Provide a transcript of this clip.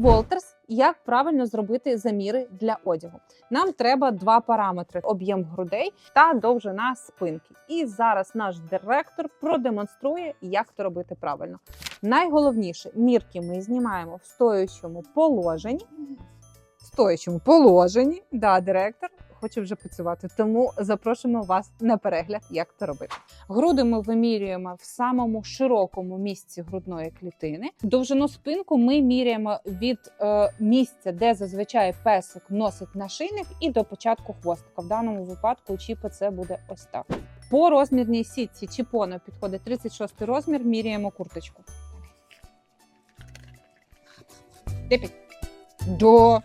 Волтерс, як правильно зробити заміри для одягу. Нам треба два параметри: об'єм грудей та довжина спинки. І зараз наш директор продемонструє, як це робити правильно. Найголовніше мірки ми знімаємо в стоячому положенні. В стоячому положенні. Да, директор хоче вже працювати, тому запрошуємо вас на перегляд, як це робити. Груди ми вимірюємо в самому широкому місці грудної клітини. Довжину спинку ми міряємо від е, місця, де зазвичай песик носить нашийник, і до початку хвостика. В даному випадку у чіпа це буде ось так. По розмірній сітці чіпону підходить 36 розмір. Міряємо курточку. Де? До